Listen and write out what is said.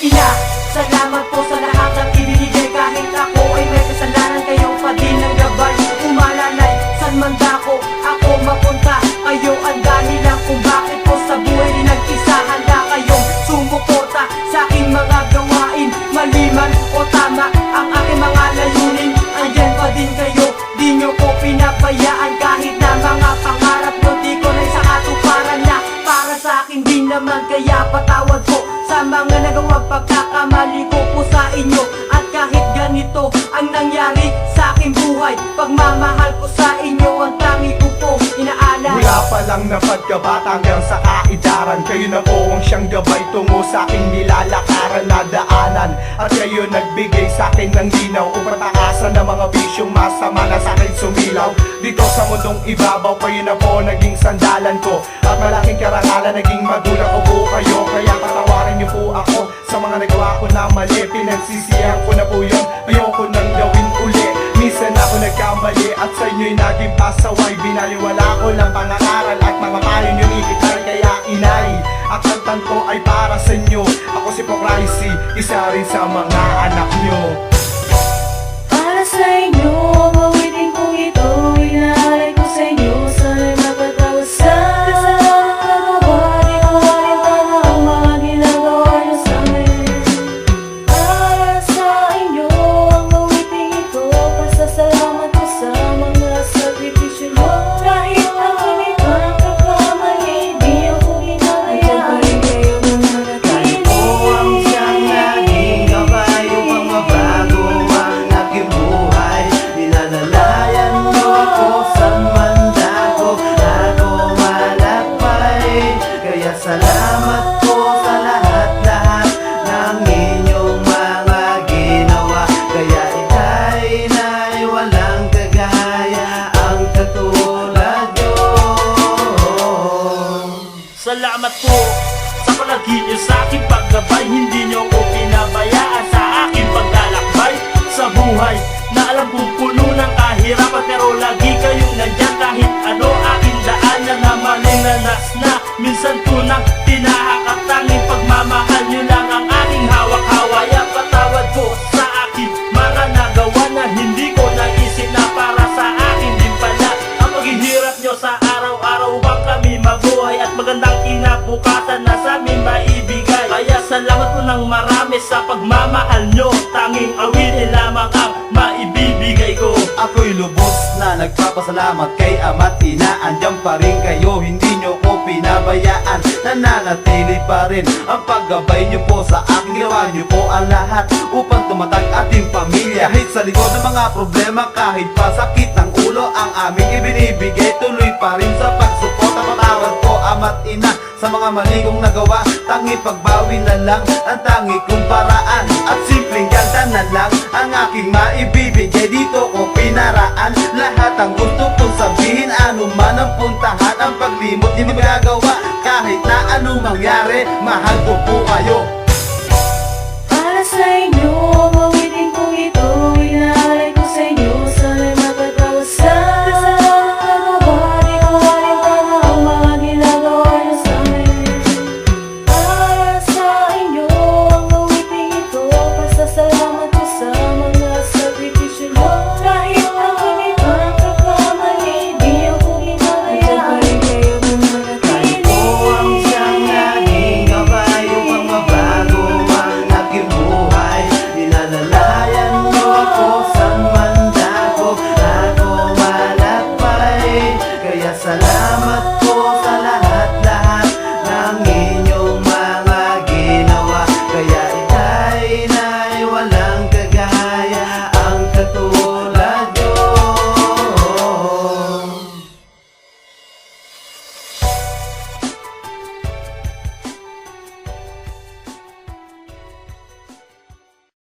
ina. Salamat po sa lahat ng ibinigay. Kahit ako ay may kasalanan Kayong pa din ng gabay. Umalalay, san man dako Ako mapunta, kayo ang dahilan Kung bakit po sa buhay ni nag-isa. Handa kayong sumuporta Sa aking mga gawain. Mali o tama Ang aking mga layunin. Andyan pa din kayo Di nyo ko pinabayaan. Kahit na mga pangarap ko ko na sa katuparan na. Para sa akin din naman Kaya patawad po sa mga nagawang pagkakamali ko po sa inyo. At kahit ganito ang nangyari sa aking buhay Pagmamahal ko sa inyo ang tangi ko po. Inaalay Mula pa lang na pagkabata hanggang sa kaidaran Kayo na po ang siyang gabay tungo sa aking nilalakad na daanan At kayo nagbigay sa akin ng linaw Upang takasan ng mga bisyong masama na sa akin sumilaw. Dito sa mundong ibabaw kayo na po naging sandalan ko. At malaking karangalan naging magulang ko po kayo. Kaya patawarin niyo po ako sa mga nagawa ko na mali. Pinagsisihan ko na po yun. Ayoko nang gawin uli. Minsan ako nagkamali at sa inyo'y naging pasaway. Binaliwala ko lang pangangaral at mga payo nyo ni Itar Kaya inay, ang kantan ko ay para sa inyo si Pokraisi, isa rin sa mga anak nyo malinanas na. Minsan tunang tinahak At pagmamahal niyo lang ang aking hawak-haway At patawad ko sa aking mga nagawa Na hindi ko naisip na para sa akin din pala. Ang paghihirap nyo sa araw-araw upang kami mabuhay. At magandang kinabukasan na sa amin maibigay. Kaya salamat po ng marami sa pagmamahal nyo Tanging awitin lamang ang maibibigay ko. Ako'y lubos na nagpapasalamat kay ama't ina. Andyan pa rin kayo, hindi nyo ko pinabayaan. Nananatili pa rin ang paggabay nyo po sa akin Ginawa nyo po ang lahat upang tumatag ating pamilya. Kahit sa likod ng mga problema, kahit pa sakit ng ulo Ang aming ibinibigay, tuloy pa rin sa ko ama't ina sa mga mali kong nagawa. Tangi pagbawi na lang ang tangi kong paraan. At simpleng ganda na lang ang aking maibibigay. Dito ko pinaraan lahat ang gusto kong sabihin. Ano man ang puntahan, ang paglimot di magagawa. Kahit na anong mangyari, mahal ko po kayo